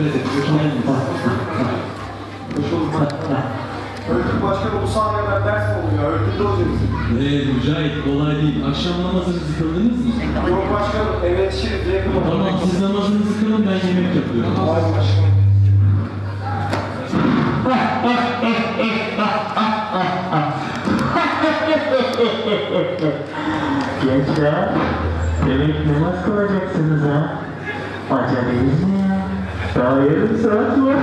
edin. Hoş geldiniz. Öğretim başkanı bu sahneden ders mi oluyor? Öğretimde olacaksın. Ee, Mücahit kolay değil. Akşam namazınızı kıldınız mı? Yok başkanım eve yetişiriz diye mi? Tamam siz namazınızı kılın ben yemek yapıyorum. Vay başkanım. Gençler, demek namaz kılacaksınız ha? Ne ya? Daha yarım saat var.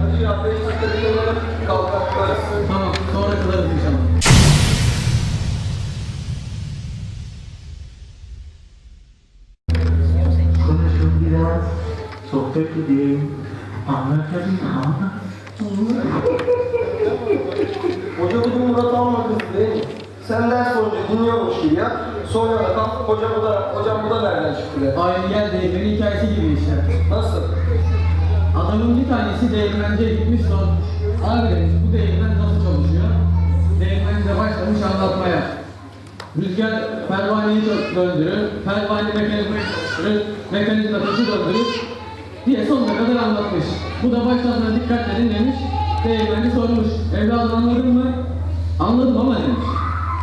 Hadi ya 5 dakika bir kenara kalkaklar. Tamam sonra kılarız inşallah. Konuşun biraz, sohbet edeyim. Anlatayım ha? Hoca bugün Murat almadınız değil mi? Sen ders boyunca dinliyormuş gibi ya. Sonra da kalk hocam bu da, hocam bu da nereden çıktı ya? Aynı yer değirmenin hikayesi gibi işte. Nasıl? Adamın bir tanesi değirmenciye gitmiş sormuş. Abi demiş bu değirmen nasıl çalışıyor? Değirmenci de başlamış anlatmaya. Rüzgar pervaneyi dö- döndürür, pervane mekanizmayı çalıştırır, mekanizma taşı döndürür diye sonuna kadar anlatmış. Bu da baştan dikkatle dinlemiş, değirmenci sormuş. Evladım anladın mı? Anladım ama demiş.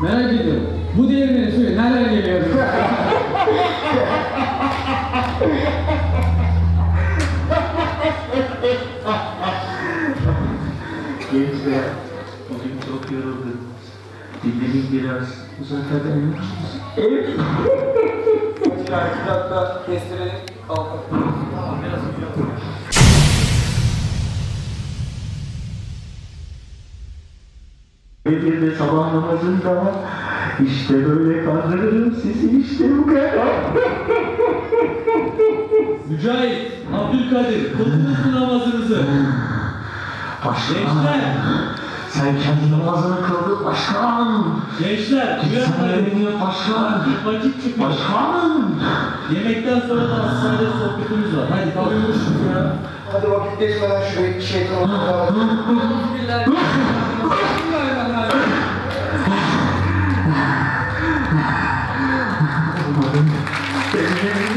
Merak ediyorum. Bu değirmenin suyu nereden geliyor? Gençler, bugün çok yoruldum. Dinlenin biraz, uzatabilir misiniz? Evet. Hadi ya 2 dakika kestirelim kalkalım. Bir de sabah namazında işte böyle kandırırım sizi işte bu kadar. Mücahit, Abdülkadir kıldınız namazınızı? Başkan, Gençler, sen kendi namazını kıldın başkan. gençler Sen uyanmayın. yap başkan. Vakit çıkıyor. Başkan. Yemekten sonra da hastanede sohbetimiz var. Hadi kalkıyormuşuz ya. Hadi vakit geçmeden şuraya şeytan oturtalım. Bismillahirrahmanirrahim. morning.